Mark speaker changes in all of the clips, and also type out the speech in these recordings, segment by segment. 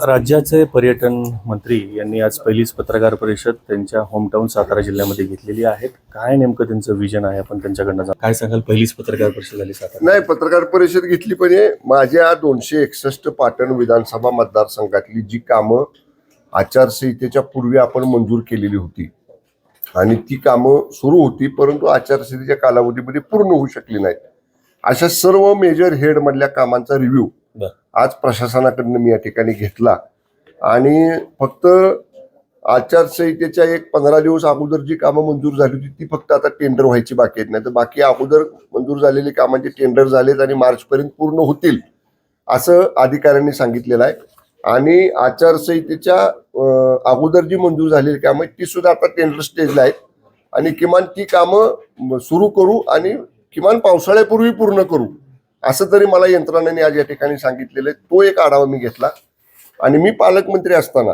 Speaker 1: राज्याचे पर्यटन मंत्री यांनी आज पहिलीच पत्रकार परिषद त्यांच्या होमटाऊन सातारा जिल्ह्यामध्ये घेतलेली आहे. काय नेमकं त्यांचं विजन आहे? आपण त्यांच्याकडनं. काय सांगाल? पहिलीच पत्रकार परिषद झाली सातारा.
Speaker 2: नाही पत्रकार परिषद घेतली पण माझ्या दोनशे एकसष्ट पाटण विधानसभा मतदारसंघातली जी कामं आचारसंहितेच्या पूर्वी आपण मंजूर केलेली होती. आणि ती कामं सुरू होती परंतु आचारसंहितेच्या कालावधीमध्ये पूर्ण होऊ शकली नाहीत. अशा सर्व मेजर हेड मधल्या कामांचा रिव्ह्यू. आज प्रशासनाकडनं मी या ठिकाणी घेतला. आणि फक्त आचारसंहितेच्या एक पंधरा दिवस अगोदर जी कामं मंजूर झाली होती ती फक्त आता टेंडर व्हायची बाकी आहेत. नाही तर बाकी अगोदर मंजूर झालेली कामांचे टेंडर झालेत आणि मार्चपर्यंत पूर्ण होतील असं अधिकाऱ्यांनी सांगितलेलं आहे. आणि आचारसंहितेच्या अगोदर जी मंजूर झालेली कामं ती सुद्धा आता टेंडर स्टेजला आहेत. आणि किमान ती कामं सुरू करू आणि किमान पावसाळ्यापूर्वी पूर्ण करू. असं तरी मला यंत्रणांनी आज या ठिकाणी सांगितलेलं आहे. तो एक आढावा मी घेतला. आणि मी पालकमंत्री असताना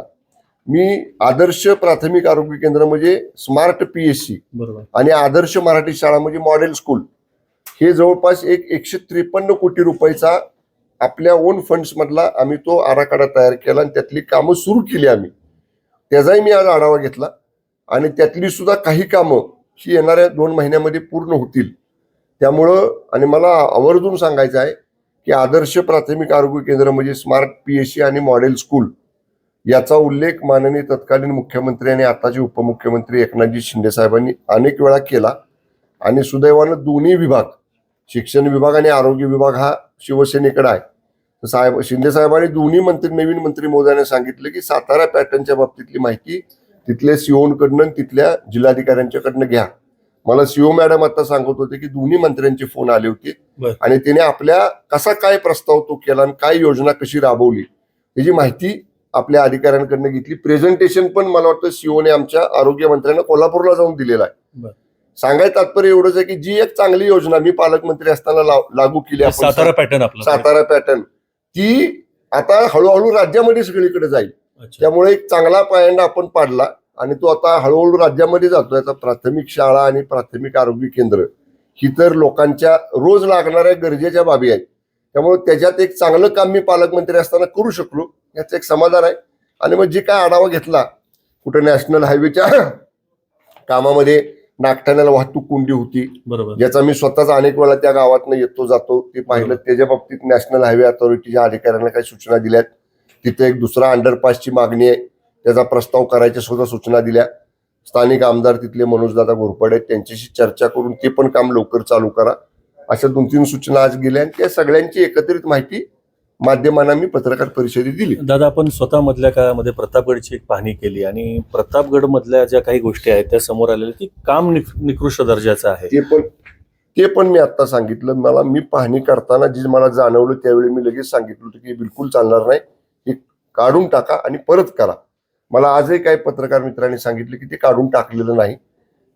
Speaker 2: मी आदर्श प्राथमिक आरोग्य केंद्र म्हणजे स्मार्ट पी एस सी
Speaker 1: बरोबर.
Speaker 2: आणि आदर्श मराठी शाळा म्हणजे मॉडेल स्कूल हे जवळपास एक एकशे त्रेपन्न कोटी रुपयाचा आपल्या ओन फंड्स मधला आम्ही तो आराखडा तयार केला आणि त्यातली कामं सुरू केली आम्ही. त्याचाही मी आज आढावा घेतला. आणि त्यातली सुद्धा काही कामं ही येणाऱ्या दोन महिन्यामध्ये पूर्ण होतील. त्यामुळं आणि मला आवर्जून सांगायचं आहे की आदर्श प्राथमिक आरोग्य केंद्र म्हणजे स्मार्ट पी एस सी आणि मॉडेल स्कूल याचा उल्लेख माननीय तत्कालीन मुख्यमंत्री आणि आताचे उपमुख्यमंत्री एकनाथजी शिंदे साहेबांनी अनेक वेळा केला. आणि सुदैवानं दोन्ही विभाग शिक्षण विभाग आणि आरोग्य विभाग हा शिवसेनेकडे आहे. तर साहेब शिंदे साहेबांनी दोन्ही मंत्री नवीन मंत्री महोदयाने सांगितलं की सातारा पॅटर्नच्या बाबतीतली माहिती तिथल्या सीओकडनं आणि तिथल्या जिल्हाधिकाऱ्यांच्याकडनं घ्या. मला सीओ मॅडम आता सांगत होते की दोन्ही मंत्र्यांचे फोन आले होते. आणि त्याने आपल्या कसा काय प्रस्ताव तो केला आणि काय योजना कशी राबवली त्याची माहिती आपल्या अधिकाऱ्यांकडनं घेतली. प्रेझेंटेशन पण मला वाटतं सीओने आमच्या आरोग्य मंत्र्यांना कोल्हापूरला जाऊन दिलेलं आहे. सांगायचं तात्पर्य एवढंच आहे की जी एक चांगली योजना मी पालकमंत्री असताना लागू केली आपण
Speaker 1: सातारा पॅटर्न
Speaker 2: सातारा पॅटर्न ती आता हळूहळू राज्यामध्ये सगळीकडे जाईल. त्यामुळे एक चांगला पायंडा आपण पाडला. आणि तो आता हळूहळू राज्यामध्ये जातो याचा प्राथमिक शाळा आणि प्राथमिक आरोग्य केंद्र ही तर लोकांच्या रोज लागणाऱ्या गरजेच्या बाबी आहेत. त्यामुळे त्याच्यात एक चांगलं काम मी पालकमंत्री असताना करू शकलो. याचं एक समाधान आहे. आणि मग जे काय आढावा घेतला कुठे नॅशनल हायवेच्या कामामध्ये नागठाण्याला वाहतूक कोंडी होती.
Speaker 1: बरोबर.
Speaker 2: ज्याचा मी स्वतःच अनेक वेळा त्या गावातनं येतो जातो. ते पाहिलं त्याच्या बाबतीत नॅशनल हायवे अथॉरिटीच्या अधिकाऱ्यांना काही सूचना दिल्यात. तिथे एक दुसरा अंडरपासची मागणी आहे. त्याचा प्रस्ताव करायच्या सुद्धा सूचना दिल्या. स्थानिक आमदार तिथले मनोजदादा घोरपडे आहेत त्यांच्याशी चर्चा करून ते पण काम लवकर चालू करा. अशा दोन तीन सूचना आज गेल्या आणि त्या सगळ्यांची एकत्रित माहिती माध्यमांना मी पत्रकार परिषदेत दिली.
Speaker 1: दादा आपण स्वतः मधल्या काळामध्ये प्रतापगडची एक पाहणी केली आणि प्रतापगड मधल्या ज्या काही गोष्टी आहेत त्या समोर आलेल्या की काम निक- निकृष्ट दर्जाचं आहे.
Speaker 2: ते पण ते पण मी आता सांगितलं. मला मी पाहणी करताना जे मला जाणवलं त्यावेळी मी लगेच सांगितलं होतं की बिलकुल चालणार नाही. हे काढून टाका आणि परत करा. मला आजही काही पत्रकार मित्रांनी सांगितलं की ते काढून टाकलेलं नाही.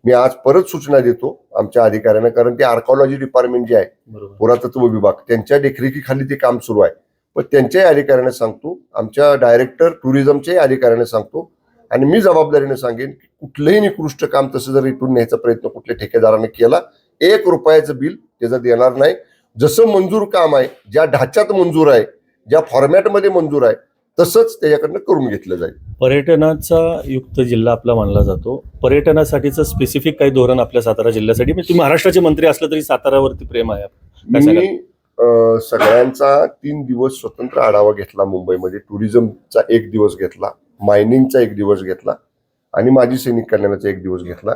Speaker 2: मी आज परत सूचना देतो आमच्या अधिकाऱ्यांना कारण ते आर्कॉलॉजी डिपार्टमेंट जे आहे पुरातत्व विभाग त्यांच्या देखरेखीखाली ते काम सुरू आहे. पण त्यांच्याही अधिकाऱ्यांना सांगतो आमच्या डायरेक्टर टुरिझमच्याही अधिकाऱ्यांना सांगतो आणि मी जबाबदारीने सांगेन की कुठलंही निकृष्ट काम तसं जर इथून न्यायचा प्रयत्न कुठल्या ठेकेदाराने केला एक रुपयाचं बिल त्याचं देणार नाही. जसं मंजूर काम आहे ज्या ढाच्यात मंजूर आहे ज्या फॉर्मॅटमध्ये मंजूर आहे तसंच त्याच्याकडनं करून घेतलं जाईल.
Speaker 1: पर्यटनाचा युक्त जिल्हा आपला मानला जातो. पर्यटनासाठीचं स्पेसिफिक काही धोरण आपल्या सातारा जिल्ह्यासाठी म्हणजे तुम्ही महाराष्ट्राचे मंत्री असलं तरी सातारावरती प्रेम आहे?
Speaker 2: मी सगळ्यांचा तीन दिवस स्वतंत्र आढावा घेतला मुंबईमध्ये. टुरिझमचा एक दिवस घेतला मायनिंगचा एक दिवस घेतला आणि माजी सैनिक कल्याणाचा एक दिवस घेतला.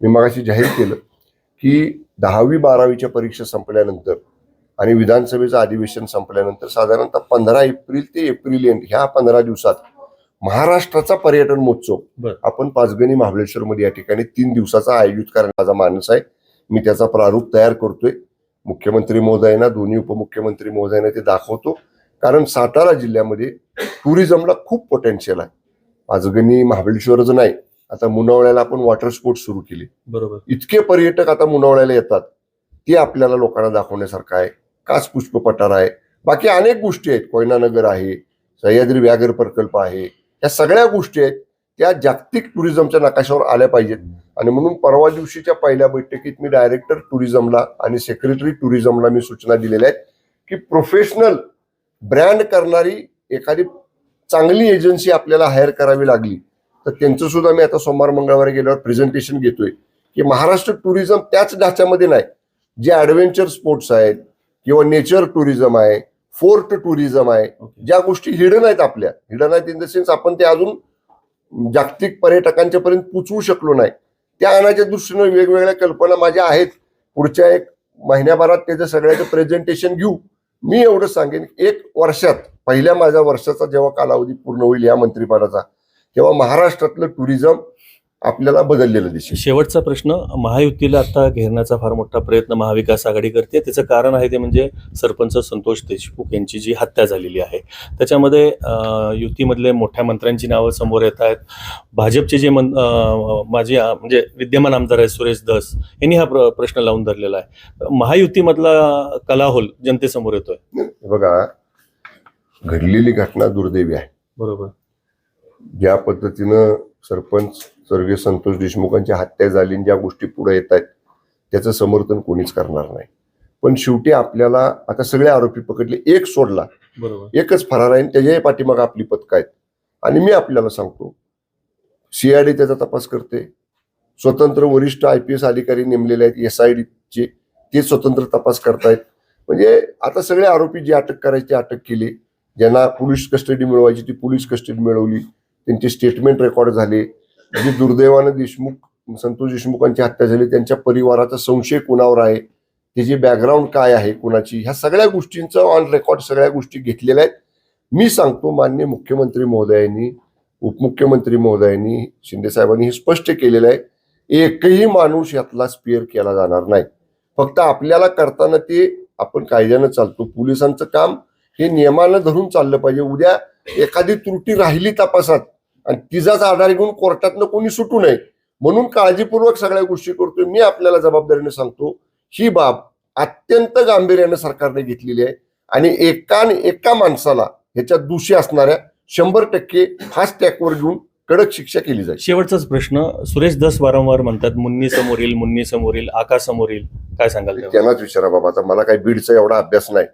Speaker 2: मी मगाशी जाहीर केलं की दहावी बारावीच्या परीक्षा संपल्यानंतर आणि विधानसभेचं अधिवेशन संपल्यानंतर साधारणतः पंधरा एप्रिल ते एप्रिल एंड ह्या पंधरा दिवसात महाराष्ट्राचा पर्यटन महोत्सव. आपण पाचगणी महाबळेश्वरमध्ये या ठिकाणी तीन दिवसाचा आयोजित करण्याचा माझा मानस आहे. मी त्याचा प्रारूप तयार करतोय. मुख्यमंत्री महोदयांना दोन्ही उपमुख्यमंत्री महोदयांना ते दाखवतो. कारण सातारा जिल्ह्यामध्ये टुरिझमला खूप पोटेन्शियल आहे. पाचगणी महाबळेश्वरच नाही. आता मुनावळ्याला आपण वॉटर स्पोर्ट्स सुरू केले.
Speaker 1: बरोबर.
Speaker 2: इतके पर्यटक आता मुनावळ्याला येतात. ते आपल्याला लोकांना दाखवण्यासारखं आहे. कास पुष्प पठार आहे. बाकी अनेक गोष्टी आहेत. कोयनानगर आहे सह्याद्री व्याघ्र प्रकल्प आहे. या सगळ्या गोष्टी आहेत त्या जागतिक टुरिझमच्या नकाशावर आल्या पाहिजेत. आणि म्हणून परवा दिवशीच्या पहिल्या बैठकीत मी डायरेक्टर टुरिझमला आणि सेक्रेटरी टुरिझमला मी सूचना दिलेल्या आहेत की प्रोफेशनल ब्रँड करणारी एखादी चांगली एजन्सी आपल्याला हायर करावी लागली तर त्यांचं सुद्धा मी आता सोमवार मंगळवारी गेल्यावर प्रेझेंटेशन घेतोय की महाराष्ट्र टुरिझम त्याच ढाच्यामध्ये नाही जे ॲडव्हेंचर स्पोर्ट्स आहेत किंवा नेचर टुरिझम आहे फोर्ट टुरिझम आहे. ज्या गोष्टी हिडन आहेत आपल्या. हिडन आहेत इन द सेन्स आपण ते अजून जागतिक पर्यटकांच्या पर्यंत पोचवू शकलो नाही. त्या आणण्याच्या दृष्टीनं वेगवेगळ्या कल्पना माझ्या आहेत. पुढच्या एक महिन्याभरात त्याचं सगळ्याचं प्रेझेंटेशन घेऊ. मी एवढं सांगेन एक वर्षात पहिल्या माझ्या वर्षाचा जेव्हा कालावधी पूर्ण होईल या मंत्रिपदाचा तेव्हा महाराष्ट्रातलं टुरिझम आपल्याला बदललेलं दिसेल.
Speaker 1: शेवटचा प्रश्न महायुतीला आता घेरण्याचा फार मोठा प्रयत्न महाविकास आघाडी करते त्याचं कारण आहे ते म्हणजे सरपंच संतोष देशमुख यांची जी हत्या झालेली आहे. त्याच्यामध्ये युतीमधले मोठ्या मंत्र्यांची नावं समोर येत आहेत. भाजपचे जे मन अं, म्हणजे विद्यमान आमदार आहेत सुरेश धस यांनी हा प्र- प्रश्न लावून धरलेला आहे. महायुतीमधला कलाहोल जनतेसमोर येतोय.
Speaker 2: बघा घडलेली घटना दुर्दैवी आहे.
Speaker 1: बरोबर.
Speaker 2: ज्या पद्धतीनं सरपंच स्वर्गीय संतोष देशमुखांची हत्या झाली ज्या गोष्टी पुढे येत आहेत त्याचं समर्थन कोणीच करणार नाही. पण शेवटी आपल्याला आता सगळे आरोपी पकडले एक सोडला.
Speaker 1: बरोबर.
Speaker 2: एकच फरार आहे त्याच्याही पाठीमाग आपली पथकं आहेत. आणि मी आपल्याला सांगतो सीआयडी त्याचा तपास करते. स्वतंत्र वरिष्ठ आय पी एस अधिकारी नेमलेले आहेत एस आय डीचे ते स्वतंत्र तपास करतायत. म्हणजे आता सगळे आरोपी जे अटक करायचे अटक केली. ज्यांना पोलीस कस्टडी मिळवायची ती पोलीस कस्टडी मिळवली. त्यांची स्टेटमेंट रेकॉर्ड झाले. जी दुर्दैवानं देशमुख संतोष देशमुखांची हत्या झाली त्यांच्या परिवाराचा संशय कुणावर आहे? त्याची बॅकग्राऊंड काय आहे कुणाची? ह्या सगळ्या गोष्टींचं ऑन रेकॉर्ड सगळ्या गोष्टी घेतलेल्या आहेत. मी सांगतो मान्य मुख्यमंत्री महोदयांनी उपमुख्यमंत्री महोदयांनी शिंदेसाहेबांनी हे स्पष्ट केलेलं आहे. एकही माणूस यातला स्पेअर केला जाणार नाही. फक्त आपल्याला करताना ते आपण कायद्यानं चालतो. पोलिसांचं काम हे नियमानं धरून चाललं पाहिजे. उद्या एखादी त्रुटी राहिली तपासात आणि तिचाच आधार घेऊन कोर्टातनं कोणी सुटू नये म्हणून काळजीपूर्वक सगळ्या गोष्टी करतोय. मी आपल्याला जबाबदारीने सांगतो ही बाब अत्यंत गांभीर्यानं सरकारने घेतलेली आहे आणि एका एका माणसाला ह्याच्यात दोषी असणाऱ्या शंभर टक्के फास्ट ट्रॅकवर घेऊन कडक शिक्षा केली जाईल.
Speaker 1: शेवटचाच प्रश्न सुरेश धस वारंवार म्हणतात मुन्नी समोर येईल मुन्नी समोर येईल आकाश समोर येईल काय सांगाल?
Speaker 2: त्यांनाच विचारा बाबा आता मला काही बीडचा एवढा अभ्यास नाही.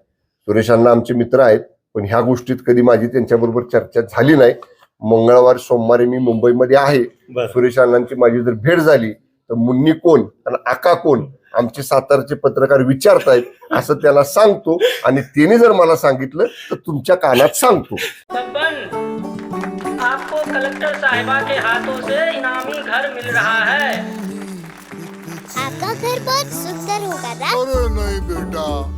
Speaker 2: सुरेशांना आमचे मित्र आहेत पण ह्या गोष्टीत कधी माझी त्यांच्याबरोबर चर्चा झाली नाही. मंगळवार सोमवारी मी मुंबईमध्ये आहे. सुरेश अण्णांची माझी जर भेट झाली तर मुन्नी कोण आणि आका कोण आमचे सातारचे पत्रकार विचारतायत असं त्याला सांगतो आणि त्याने जर मला सांगितलं तर तुमच्या कानात सांगतो.
Speaker 3: आपको कलेक्टर साहिबा के हाथों से इनामी घर मिल रहा है।
Speaker 4: आपका घर बहुत सुंदर होगा ना
Speaker 5: अरे नहीं बेटा।